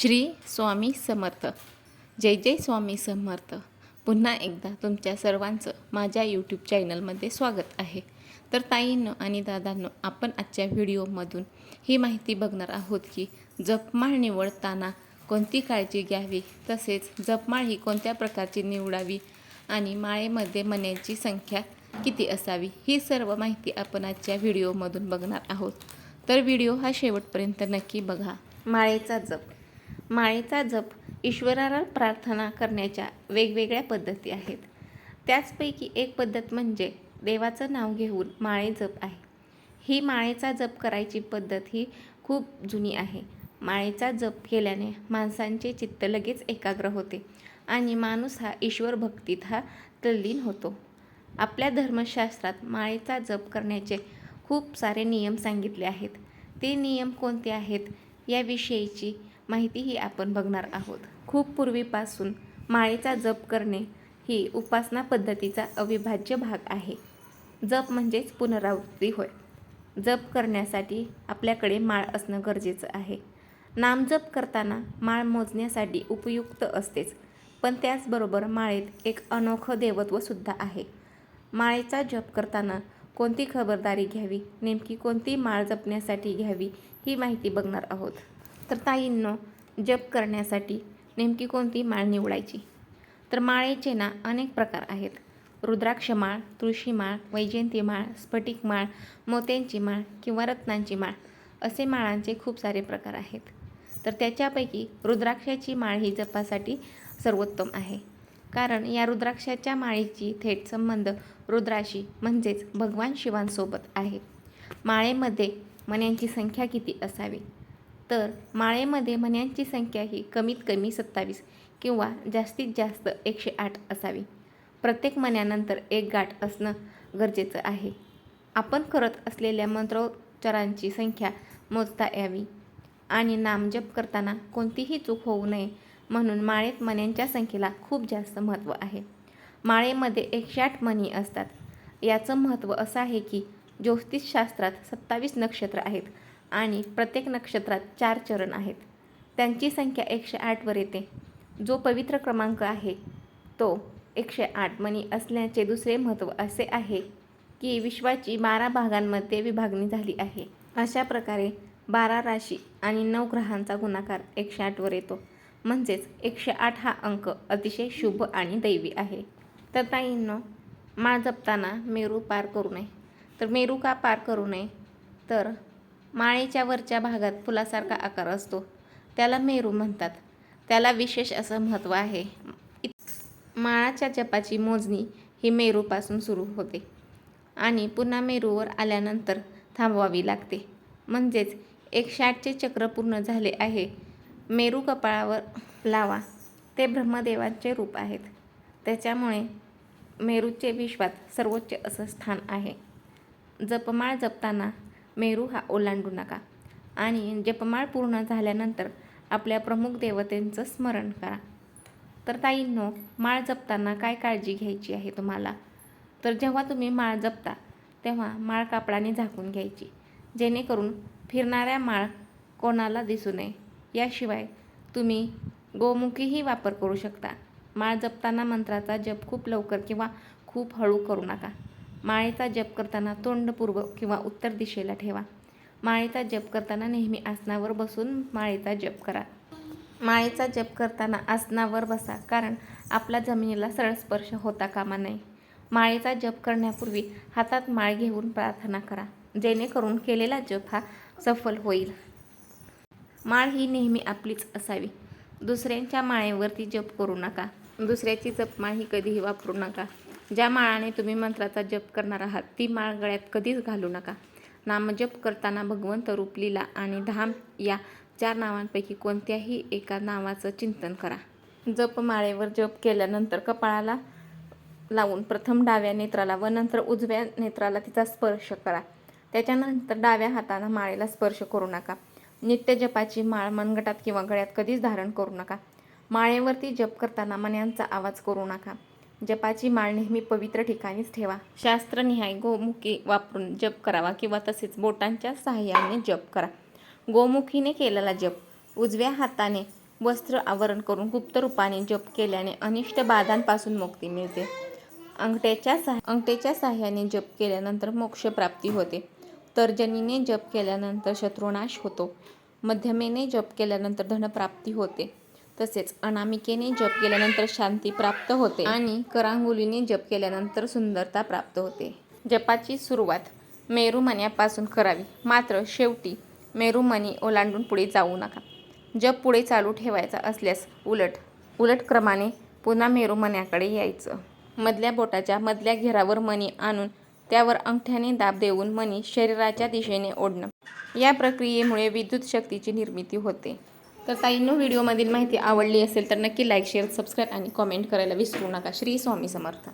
श्री स्वामी समर्थ. जय जय स्वामी समर्थ. पुन्हा एकदा तुमच्या सर्वांचं माझ्या यूट्यूब चॅनलमध्ये स्वागत आहे. तर ताईंनो आणि दादांनो आपण आजच्या व्हिडिओमधून ही माहिती बघणार आहोत की जपमाळ निवडताना कोणती काळजी घ्यावी तसेच जपमाळ ही कोणत्या प्रकारची निवडावी आणि माळेमध्ये मण्यांची संख्या किती असावी ही सर्व माहिती आपण आजच्या व्हिडिओमधून बघणार आहोत. तर व्हिडिओ हा शेवटपर्यंत नक्की बघा. माळेचा जप. माळेचा जप ईश्वराला प्रार्थना करण्याच्या वेगवेगळ्या पद्धती आहेत. त्याचपैकी एक पद्धत म्हणजे देवाचं नाव घेऊन माळे जप आहे. ही माळेचा जप करायची पद्धत ही खूप जुनी आहे. माळेचा जप केल्याने माणसांचे चित्त लगेच एकाग्र होते आणि माणूस हा ईश्वर भक्तीत हा तल्लीन होतो. आपल्या धर्मशास्त्रात माळेचा जप करण्याचे खूप सारे नियम सांगितले आहेत. ते नियम कोणते आहेत? याविषयीची माहितीही आपण बघणार आहोत. खूप पूर्वीपासून माळेचा जप करणे ही उपासना पद्धतीचा अविभाज्य भाग आहे. जप म्हणजेच पुनरावृत्ती होय. जप करण्यासाठी आपल्याकडे माळ असणं गरजेचं आहे. नामजप करताना माळ मोजण्यासाठी उपयुक्त असतेच पण त्याचबरोबर माळेत एक अनोखं देवत्वसुद्धा आहे. माळेचा जप करताना कोणती खबरदारी घ्यावी नेमकी कोणती माळ जपण्यासाठी घ्यावी ही माहिती बघणार आहोत. तर ताईंनो जप करण्यासाठी नेमकी कोणती माळ निवडायची? तर माळेचे ना अनेक प्रकार आहेत. रुद्राक्ष माळ तुळशी माळ वैजयंती माळ स्फटिक माळ मोत्यांची माळ किंवा रत्नांची माळ असे माळांचे खूप सारे प्रकार आहेत. तर त्याच्यापैकी रुद्राक्षाची माळ ही जपासाठी सर्वोत्तम आहे. कारण या रुद्राक्षाच्या माळेची थेट संबंध रुद्राशी म्हणजेच भगवान शिवांसोबत आहे. माळेमध्ये मण्यांची संख्या किती असावी? तर माळेमध्ये म्हण्यांची संख्या ही कमीत कमी सत्तावीस किंवा जास्तीत जास्त एकशे आठ असावी. प्रत्येक मण्यानंतर एक गाठ असणं गरजेचं आहे. आपण करत असलेल्या मंत्रोच्चारांची संख्या मोजता यावी आणि नामजप करताना कोणतीही चूक होऊ नये म्हणून माळेत मण्यांच्या संख्येला खूप जास्त महत्त्व आहे. माळेमध्ये एकशे आठ मणी असतात. याचं महत्त्व असं आहे की ज्योतिषशास्त्रात सत्तावीस नक्षत्र आहेत. आणि प्रत्येक नक्षत्रात चार चरण आहेत. त्यांची संख्या एकशे आठवर येते. जो पवित्र क्रमांक आहे तो एकशे आठ. मणी असल्याचे दुसरे महत्त्व असे आहे की विश्वाची बारा भागांमध्ये विभागणी झाली आहे. अशा प्रकारे बारा राशी आणि नऊ ग्रहांचा गुणाकार एकशे आठवर येतो. म्हणजेच एकशे आठ हा अंक अतिशय शुभ आणि दैवी आहे. तर ताईंनो माळ जपताना मेरू पार करू नये. तर मेरू का पार करू नये? तर माळेच्या वरच्या भागात फुलासारखा आकार असतो. त्याला मेरू म्हणतात. त्याला विशेष असं महत्त्व आहे. माळाच्या जपाची मोजणी ही मेरूपासून सुरू होते आणि पुन्हा मेरूवर आल्यानंतर थांबवावी लागते. म्हणजेच एकशे आठचे चक्र पूर्ण झाले आहे. मेरू कपाळावर लावा. ते ब्रह्मदेवाचे रूप आहेत. त्याच्यामुळे मेरूचे विश्वात सर्वोच्च असं स्थान आहे. जपमाळ जपताना मेरू हा ओलांडू नका. आणि जपमाळ पूर्ण झाल्यानंतर आपल्या प्रमुख देवतेंचं स्मरण करा. तर ताईंनो माळ जपताना काय काळजी घ्यायची आहे तुम्हाला? तर जेव्हा तुम्ही माळ जपता तेव्हा माळ कापडाने झाकून घ्यायची. जेणेकरून फिरणाऱ्या माळ कोणाला दिसू नये. याशिवाय तुम्ही गोमुखीही वापर करू शकता. माळ जपताना मंत्राचा जप खूप लवकर किंवा खूप हळू करू नका. माळेचा जप करताना तोंड पूर्व किंवा उत्तर दिशेला ठेवा. माळेचा जप करताना नेहमी आसनावर बसून माळेचा जप करा. माळेचा जप करताना आसनावर बसा कारण आपला जमिनीला सरळ स्पर्श होता कामा नये. माळेचा जप करण्यापूर्वी हातात माळ घेऊन प्रार्थना करा जेणेकरून केलेला जप हा सफल होईल. माळ ही नेहमी आपलीच असावी. दुसऱ्यांच्या माळेवरती जप करू नका. दुसऱ्याची जपमाळ ही कधीही वापरू नका. ज्या माळाने तुम्ही मंत्राचा जप करणार आहात ती माळ गळ्यात कधीच घालू नका. नामजप करताना भगवंत रूप लीला आणि धाम या चार नावांपैकी कोणत्याही एका नावाचं चिंतन करा. जप माळेवर जप केल्यानंतर कपाळाला लावून प्रथम डाव्या नेत्राला व नंतर उजव्या नेत्राला तिचा स्पर्श करा. त्याच्यानंतर डाव्या हाताला माळेला स्पर्श करू नका. नित्य जपाची माळ मनगटात किंवा गळ्यात कधीच धारण करू नका. माळेवरती जप करताना मण्यांचा आवाज करू नका. जपाची माळ नेहमी पवित्र ठिकाणीच ठेवा. शास्त्रनिहाय गोमुखी वापरून जप करावा किंवा तसेच बोटांच्या सहाय्याने जप करा. गोमुखीने केलेला जप उजव्या हाताने वस्त्र आवरण करून गुप्त रूपाने जप केल्याने अनिष्ट बाधांपासून मुक्ती मिळते. अंगठ्याच्या सहा अंगठ्याच्या साह्याने जप केल्यानंतर मोक्षप्राप्ती होते. तर्जनीने जप केल्यानंतर शत्रुनाश होतो. मध्यमेने जप केल्यानंतर धनप्राप्ती होते. तसेच अनामिकेने जप केल्यानंतर शांती प्राप्त होते आणि करांगुलीने जप केल्यानंतर सुंदरता प्राप्त होते. जपाची सुरुवात मेरुमण्यापासून करावी. मात्र शेवटी मेरुमणी ओलांडून पुढे जाऊ नका. जप पुढे चालू ठेवायचा असल्यास उलट उलट क्रमाने पुन्हा मेरुमण्याकडे यायचं. मधल्या बोटाच्या मधल्या घेरावर मणी आणून त्यावर अंगठ्याने दाब देऊन मणी शरीराच्या दिशेने ओढणं. या प्रक्रियेमुळे विद्युत शक्तीची निर्मिती होते. तर ताईंनो व्हिडिओमधील माहिती आवडली असेल तर नक्की लाईक शेअर सबस्क्राईब आणि कॉमेंट करायला विसरू नका. श्री स्वामी समर्थ.